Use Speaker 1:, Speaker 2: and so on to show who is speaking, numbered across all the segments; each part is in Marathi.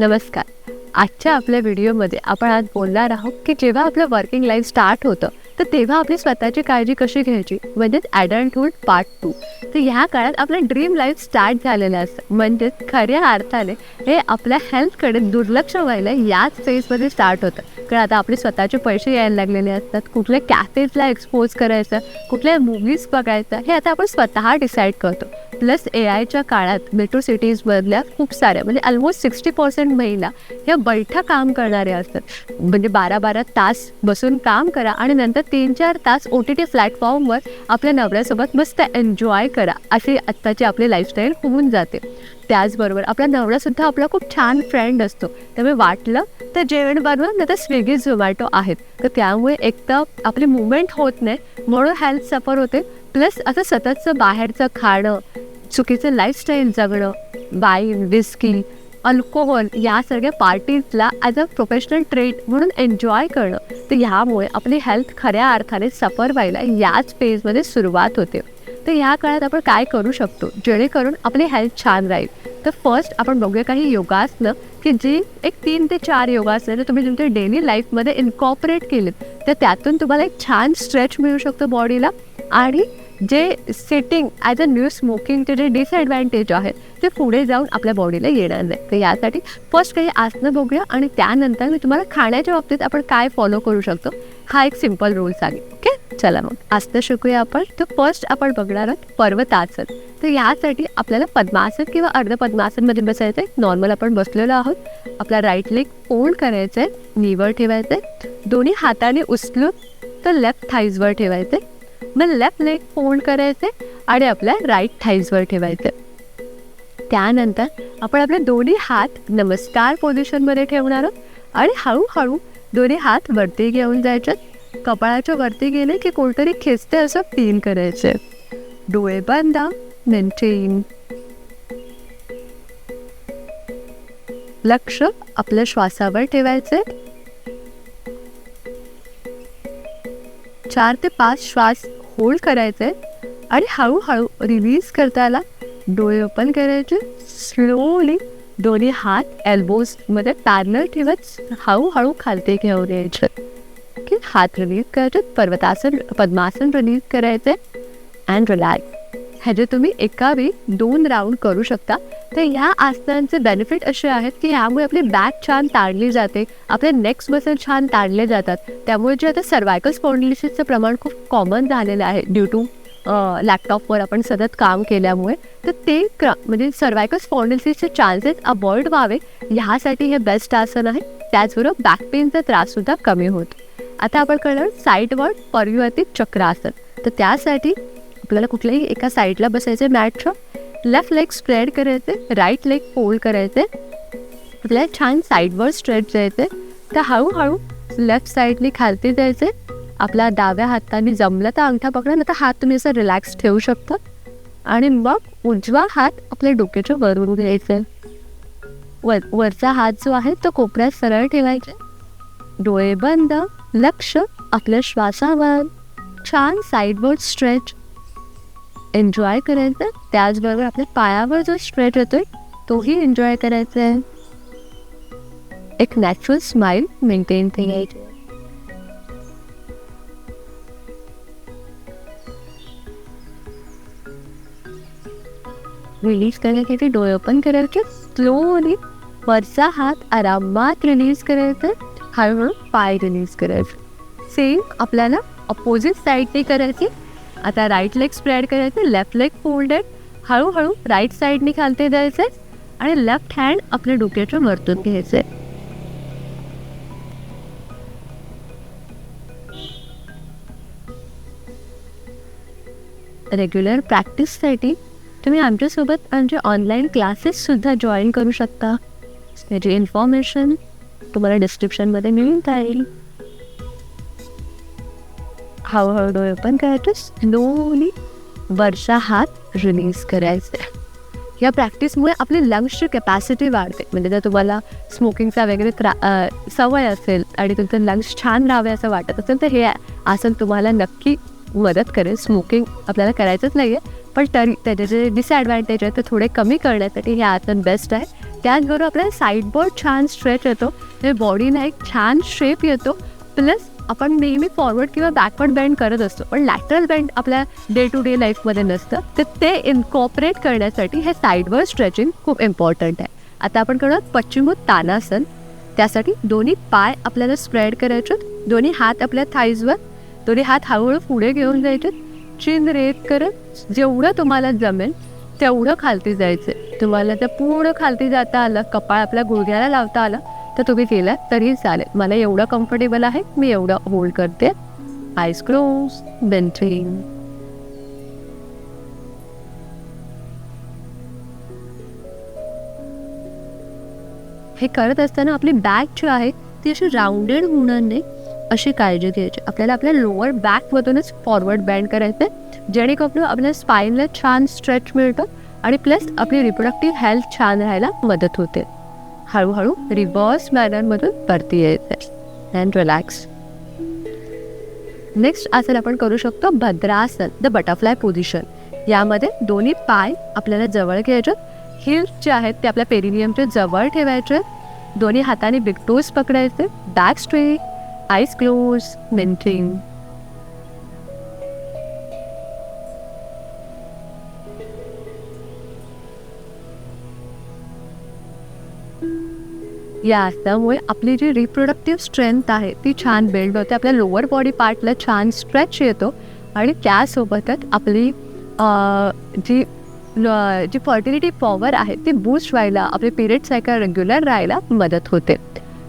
Speaker 1: नमस्कार. आजच्या आपल्या व्हिडिओमध्ये आपण आज बोलणार आहोत की जेव्हा आपलं वर्किंग लाईफ स्टार्ट होतं तर तेव्हा आपली स्वतःची काळजी कशी घ्यायची? म्हणजेच ॲडल्टहूड पार्ट टू तर ह्या काळात आपलं ड्रीम लाईफ स्टार्ट झालेलं असतं. म्हणजेच खऱ्या अर्थाने हे आपल्या हेल्थकडे दुर्लक्ष व्हायला याच फेजमध्ये स्टार्ट होतं. कारण आता आपले स्वतःचे पैसे यायला लागलेले असतात. कुठल्या कॅफेजला एक्सपोज करायचं कुठल्या मूवीज बघायचं हे आता आपण स्वतः डिसाईड करतो. प्लस ए आयच्या काळात मेट्रो सिटीजमधल्या खूप साऱ्या म्हणजे ऑलमोस्ट सिक्स्टी पर्सेंट महिला ह्या बैठा काम करणाऱ्या असतात. म्हणजे बारा बारा तास बसून काम करा आणि नंतर तीन चार तास ओ टी टी प्लॅटफॉर्मवर आपल्या नवऱ्यासोबत मस्त एन्जॉय करा अशी आत्ताची आपली लाईफस्टाईल होऊन जाते. त्याचबरोबर आपला नवरासुद्धा आपला खूप छान फ्रेंड असतो. त्यामुळे वाटलं तर जेवण बनवा नाही तर स्विगी झोमॅटो आहेत. तर त्यामुळे एक तर आपली मुवमेंट होत नाही म्हणून हेल्थ सफर होते. प्लस असं सततचं बाहेरचं खाणं चुकीचं लाईफस्टाईल जगणं वाईन विस्की अल्कोहोल यासारख्या पार्टीजला ॲज अ प्रोफेशनल ट्रेड म्हणून एन्जॉय करणं. तर ह्यामुळे आपली हेल्थ खऱ्या अर्थाने सफर व्हायला याच फेजमध्ये सुरुवात होते. तर ह्या काळात आपण काय करू शकतो? जेणेकरून आपली हेल्थ छान राहील. तर फर्स्ट आपण बघूया काही योगासनं की जी एक तीन ते चार योगासनं तुम्ही तुमच्या डेली लाईफमध्ये इन्कॉपरेट केलेत तर त्यातून तुम्हाला एक छान स्ट्रेच मिळू शकतो बॉडीला आणि जे सिटिंग ॲज अ न्यू स्मोकिंगचे जे डिसएडव्हान्टेज आहेत ते पुढे जाऊन आपल्या बॉडीला येणार नाही. तर यासाठी फर्स्ट काही आसनं बघूया आणि त्यानंतर मी तुम्हाला खाण्याच्या बाबतीत आपण काय फॉलो करू शकतो हा एक सिंपल रूल सांगेल ओके चला मग. आसनं शिकूया आपण. तर फर्स्ट आपण बघणार आहोत पर्वतासन. तर यासाठी आपल्याला पद्मासन किंवा अर्ध पद्मासनमध्ये बसायचं आहे नॉर्मल आपण बसलेलो आहोत. आपला राईट लेग फोल्ड करायचं आहे निवळ ठेवायचं आहे दोन्ही हाताने उचलून तर लेफ्ट थाईजवर ठेवायचं आहे मग लेफ्ट लेग फोल्ड करायचे आणि आपल्या राईट थाईजवर ठेवायचे. त्यानंतर आपण आपले दोन्ही हात नमस्कार पोझिशनमध्ये ठेवणार आहोत आणि हळूहळू दोन्ही हात वरती घेऊन जायचे. कपाळाच्या वरती गेले की कोणतरी खेचते असं फील करायचे. डोळे बंद मेंटेन लक्ष आपल्या श्वासावर ठेवायचे. चार ते पाच श्वास होल्ड करायचं आहे आणि हळूहळू रिलीज करताना डोळे ओपन करायचे. स्लोली दोन्ही हात एल्बोजमध्ये पॅरनल ठेवत हळूहळू खालते घेऊन यायचे. की हात रिलीज करायचे पर्वतासन पद्मासन रिलीज करायचे. अँड रिलॅक्स ह्याचे तुम्ही एका वेळी दोन राऊंड करू शकता. तर ह्या आसनांचे बेनिफिट असे आहेत की ह्यामुळे आपली बॅक छान ताणली जाते आपले नेक्स्ट मसल छान ताणले जातात. त्यामुळे जे आता सर्वायकल स्पॉन्डिलिसिसचं प्रमाण खूप कॉमन झालेलं आहे ड्यू टू लॅपटॉपवर आपण सतत काम केल्यामुळे. तर ते क्र म्हणजे सर्वायकल स्पॉन्डिलिसिसचे चान्सेस अवॉइड व्हावे ह्यासाठी हे बेस्ट आसन आहे. त्याचबरोबर बॅक पेनचा त्राससुद्धा कमी होतो. आता आपण करणार साईडवर परिवर्तित चक्रासन तर त्यासाठी आपल्याला कुठल्याही एका साईडला बसायचे मॅटचं लेफ्ट लेग स्प्रेड करायचे राईट लेग फोल्ड करायचे आपल्याला छान साईडवर स्ट्रेच जायचे तर हळूहळू लेफ्ट साईडने खालती जायचे आपल्या डाव्या हाताने जमलं तर अंगठा पकडा नाही तर हात तुम्ही असं रिलॅक्स ठेवू शकता. आणि मग उजवा हात आपल्या डोक्याच्या वरून घ्यायचा वर वरचा हात जो आहे तो कोपऱ्यात सरळ ठेवायचा डोळे बंद लक्ष आपल्या श्वासावर. छान साईडवर स्ट्रेच एन्जॉय करायचं त्याचबरोबर आपल्या पायावर जो स्ट्रेट होतोय तोही एन्जॉय करायचा आहे. एक नॅचरल स्माइल मेंटेन करायची. रिलीज करण्यासाठी डोळे ओपन करायचे स्लोली वरचा हात आरामात रिलीज करायचा हळूहळू पाय रिलीज करायचं. सेम आपल्याला अपोजिट साईडने करायची आता राईट लेग स्प्रेड करायचे लेफ्ट लेग फोल्डेड हळूहळू राईट साईडने खालते द्यायचे आणि लेफ्ट हँड आपल्या डोक्याच्या वरतून घ्यायचे रेग्युलर प्रॅक्टिससाठी तुम्ही आमच्यासोबत आमचे ऑनलाईन क्लासेससुद्धा जॉईन करू शकता. त्याची इन्फॉर्मेशन तुम्हाला डिस्क्रिप्शनमध्ये मिळून जाईल. हळूहळू डोळे ओपन करायचे. स्लोली वरचा हात रिलीज करायचे. या प्रॅक्टिसमुळे आपली लंग्सची कॅपॅसिटी वाढते. म्हणजे जर तुम्हाला स्मोकिंगचा वगैरे त्रा सवय असेल आणि तुमचं लंग्स छान राहावे असं वाटत असेल तर हे आसन तुम्हाला नक्की मदत करेल. स्मोकिंग आपल्याला करायचंच नाही आहे पण तरी त्याचे जे डिसॲडव्हान्टेज आहेत ते थोडे कमी करण्यासाठी हे आसन बेस्ट आहे. त्याचबरोबर आपल्याला साईडबोर्ड छान स्ट्रेच येतो. म्हणजे हे बॉडीला एक छान शेप येतो. प्लस आपण नेहमी फॉरवर्ड किंवा बॅकवर्ड बेंड करत असतो पण लॅटरल बेंड आपल्या डे टू डे लाईफमध्ये नसतं. तर ते इनकॉपरेट करण्यासाठी हे साईडवर स्ट्रेचिंग खूप इम्पॉर्टंट आहे. आता आपण करूयात पश्चिमोत तानासन. त्यासाठी दोन्ही पाय आपल्याला स्प्रेड करायचे दोन्ही हात आपल्या थाईजवर दोन्ही हात हळूहळू पुढे घेऊन जायचे चिन रेत करत जेवढं तुम्हाला जमेल तेवढं खालती जायचं तुम्हाला त्या पूर्ण खालती जाता आलं कपाळ आपल्या गुडघ्याला लावता आलं तर तुम्ही केलं तरी चालेल. मला एवढं कम्फर्टेबल आहे मी एवढं होल्ड करते. आईस क्लोज हे करत असताना आपली बॅक जी आहे ती अशी राऊंडेड होणार नाही अशी काळजी घ्यायची. आपल्याला आपल्या लोअर बॅकमधूनच फॉरवर्ड बँड करायचं आहे जेणेकरून आपल्या स्पाईनला छान स्ट्रेच मिळतं आणि प्लस आपली रिप्रोडक्टिव्ह हेल्थ छान राहायला मदत होते. हळूहळू रिव्हर्स मॅनरमधून परती यायचं अँड रिलॅक्स नेक्स्ट आसन आपण करू शकतो भद्रासन द बटरफ्लाय पोझिशन यामध्ये दोन्ही पाय आपल्याला जवळ घ्यायचे हिल्स जे आहेत ते आपल्या पेरिनियमच्या जवळ ठेवायचे दोन्ही हाताने बिग टोज पकडायचे back straight eyes close maintain या आसनामुळे आपली जी रिप्रोडक्टिव्ह स्ट्रेंथ आहे ती छान बिल्ड होते. आपल्या लोअर बॉडी पार्टला छान स्ट्रेच येतो आणि त्यासोबतच आपली जी जी फर्टिलिटी पॉवर आहे ती बूस्ट व्हायला आपले पिरियड सायकल रेग्युलर राहायला मदत होते.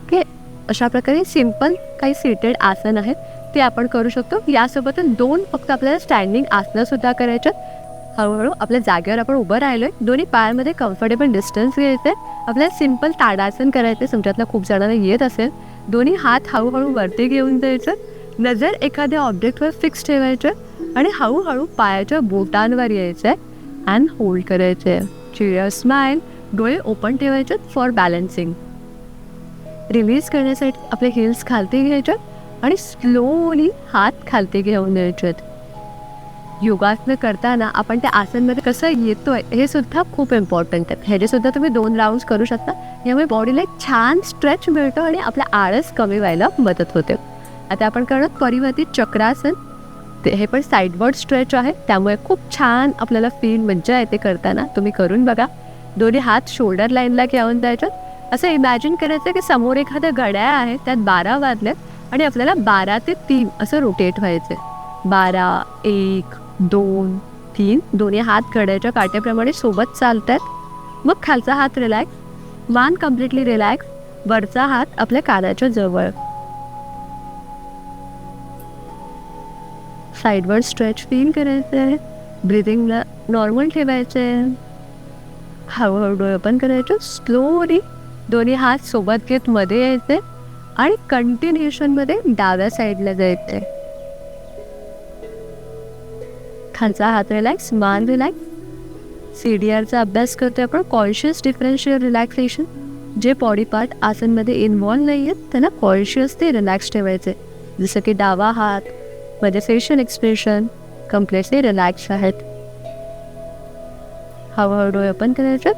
Speaker 1: ओके अशा प्रकारे सिंपल काही सीटेड आसन आहेत ते आपण करू शकतो. यासोबतच दोन फक्त आपल्याला स्टँडिंग आसनंसुद्धा करायच्यात. हळूहळू आपल्या जागेवर आपण उभं राहिलो आहे दोन्ही पायामध्ये कम्फर्टेबल डिस्टन्स घ्यायचे आपल्याला सिंपल ताडासन करायचं तुमच्यातला खूप जणांना येत असेल. दोन्ही हात हळूहळू वरती घेऊन जायचं. नजर एखाद्या ऑब्जेक्टवर फिक्स ठेवायचे आणि हळूहळू पायाच्या बोटांवर यायचं आहे अँड होल्ड करायचे चिअर स्माईल डोळे ओपन ठेवायचे फॉर बॅलन्सिंग रिलीज करण्यासाठी आपले हिल्स खालती घ्यायचे आणि स्लोली हात खालती घेऊन द्यायचे योगासनं करताना आपण त्या आसनमध्ये कसं येतोय हे सुद्धा खूप इम्पॉर्टंट आहे. ह्याचे सुद्धा तुम्ही दोन राऊंड करू शकता. यामुळे बॉडीला एक छान स्ट्रेच मिळतो आणि आपला आळस कमी व्हायला मदत होते. आता आपण करणार परिवर्तित चक्रासन. ते हे पण साईडवर्ड स्ट्रेच आहे. त्यामुळे खूप छान आपल्याला फील मज्जा येते करताना. तुम्ही करून बघा. दोन्ही हात शोल्डर लाईनला घेऊन द्यायच्यात असं इमॅजिन करायचं की समोर एखादं घड्याळ आहे त्यात बारा वाजल्यात आणि आपल्याला बारा ते तीन असं रोटेट व्हायचं बारा एक दोन तीन दोन्ही हात घड्याच्या काट्याप्रमाणे सोबत चालतात. मग खालचा हात रिलॅक्स मान कम्प्लिटली रिलॅक्स वरचा हात आपल्या कानाच्या जवळ. साईडवर स्ट्रेच फील करायचं आहे. ब्रिदिंगला नॉर्मल ठेवायचं आहे. हळूहळू डोळे ओपन करायचे स्लोली दोन्ही हात सोबत घेत मध्ये यायचे आणि कंटिन्युएशनमध्ये डाव्या साईडला जायचे. खालचा हात रिलॅक्स मान रिलॅक्स सी डी आरचा अभ्यास करतोय आपण कॉन्शियस डिफरन्शियल रिलॅक्सेशन जे बॉडी पार्ट आसनमध्ये इन्व्हॉल्व नाही आहेत त्यांना कॉन्शियस ते रिलॅक्स ठेवायचे जसं की डावा हात मध्ये फेशियल एक्सप्रेशन कम्प्लिटली रिलॅक्स आहेत. हळूहळू डोळे ओपन करायचं.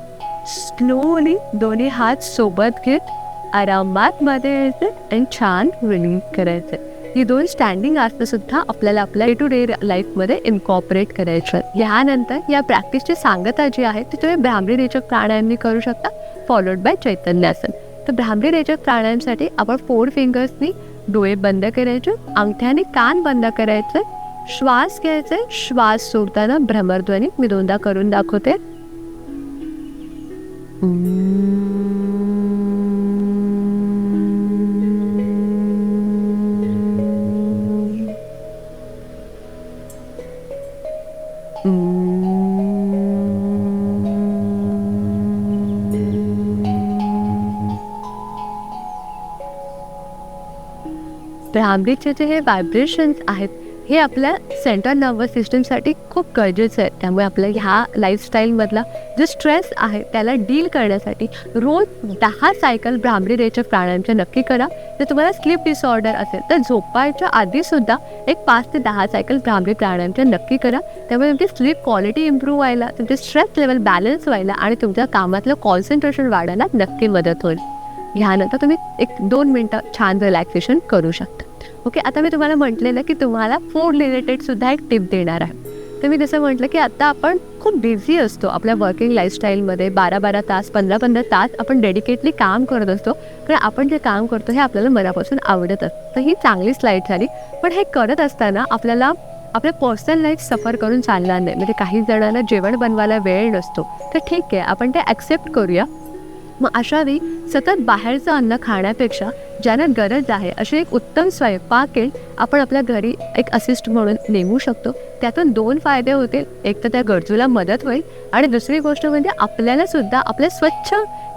Speaker 1: स्लोली दोन्ही हात सोबत घेत आरामात मध्ये यायचे आणि छान रिलीज करायचं. ही दोन स्टँडिंग आसनं सुद्धा आपल्याला आपल्या डे टू डे लाईफमध्ये इनकॉपरेट करायचं यानंतर या प्रॅक्टिसची सांगता जी आहे ती तुम्ही भ्रामरी रेचक प्राणायामनी करू शकता फॉलोड बाय चैतन्यासन तर भ्रामरी रेचक प्राणायामसाठी आपण फोर फिंगर्सनी डोळे बंद करायचे अंगठ्याने कान बंद करायचे श्वास घ्यायचे श्वास सोडताना भ्रमरध्वनी मी दोनदा करून दाखवते. भ्रामरीचे जे हे व्हायब्रेशन्स आहेत हे आपल्या सेंट्रल नर्वस सिस्टमसाठी खूप गरजेचं आहे. त्यामुळे आपल्या ह्या लाईफस्टाईलमधला जो स्ट्रेस आहे त्याला डील करण्यासाठी रोज दहा सायकल भ्रामरी रेच्या प्राणायामच्या नक्की करा. जर तुम्हाला स्लीप डिसऑर्डर असेल तर झोपायच्या आधीसुद्धा एक पाच ते दहा सायकल भ्रामरी प्राणायामच्या नक्की करा. त्यामुळे तुमची स्लीप क्वालिटी इम्प्रूव्ह व्हायला तुमचे स्ट्रेस लेवल बॅलन्स व्हायला आणि तुमच्या कामातलं कॉन्सन्ट्रेशन वाढायला नक्की मदत होईल. ह्यानंतर तुम्ही एक दोन मिनटं छान रिलॅक्सेशन करू शकता. ओके आता मी तुम्हाला म्हटलेलं की तुम्हाला फूड रिलेटेड सुद्धा एक टिप देणार आहे. तर मी जसं म्हटलं की आता आपण खूप बिझी असतो. आपल्या वर्किंग लाईफस्टाईलमध्ये बारा बारा तास पंधरा पंधरा तास आपण डेडिकेटली काम करत असतो. कारण आपण जे काम करतो हे आपल्याला मनापासून आवडत असतं. तर ही चांगली स्लाईड झाली. पण हे करत असताना आपल्याला आपल्या पर्सनल लाईफ सफर करून चालणार नाही. म्हणजे काही जणांना जेवण बनवायला वेळ नसतो. तर ठीक आहे आपण ते ॲक्सेप्ट करूया. मग अशा वेळी सतत बाहेरचं अन्न खाण्यापेक्षा ज्यांना गरज आहे असे एक उत्तम स्वयंपाकेल आपण आपल्या घरी एक असिस्ट म्हणून नेमू शकतो. त्यातून दोन फायदे होतील. एक तर त्या गरजूला मदत होईल आणि दुसरी गोष्ट म्हणजे आपल्याला सुद्धा आपल्या स्वच्छ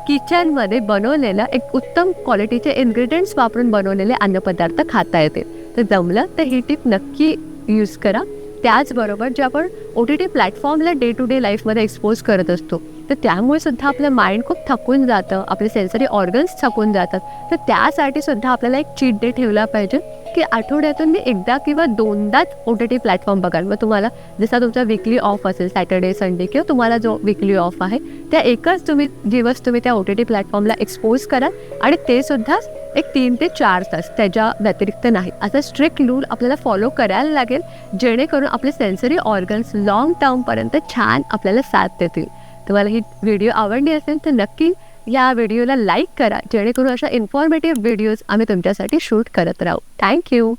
Speaker 1: किचनमध्ये बनवलेलं एक उत्तम क्वालिटीचे इन्ग्रेडियंट्स वापरून बनवलेले अन्नपदार्थ खाता येतील. तर जमलं तर ही टीप नक्की यूज करा. त्याचबरोबर जे आपण ओ टी टी प्लॅटफॉर्मला डे टू डे लाईफमध्ये एक्सपोज करत असतो. तर त्यामुळे सुद्धा आपलं माइंड खूप थकून जातं. आपले सेन्सरी ऑर्गन्स थकून जातात. तर त्यासाठी सुद्धा आपल्याला एक चीट डे ठेवला पाहिजे की आठवड्यातून मी एकदा किंवा दोनदाच ओ टी टी प्लॅटफॉर्म बघाल. मग तुम्हाला जसा तुमचा विकली ऑफ असेल सॅटर्डे संडे किंवा तुम्हाला जो विकली ऑफ आहे त्या एकच तुम्ही दिवस तुम्ही त्या ओ टी टी प्लॅटफॉर्मला एक्सपोज कराल आणि ते सुद्धा एक तीन ते चार तास त्याच्या व्यतिरिक्त नाही. असा स्ट्रिक्ट रूल आपल्याला फॉलो करायला लागेल जेणेकरून आपले सेन्सरी ऑर्गन्स लॉंग टर्मपर्यंत छान आपल्याला साथ देतील. तुम्हाला ही व्हिडिओ आवडली असेल तर नक्की या व्हिडिओला लाईक करा जेणेकरून अशा इन्फॉर्मेटिव्ह व्हिडिओज आम्ही तुमच्यासाठी शूट करत राहू. थँक्यू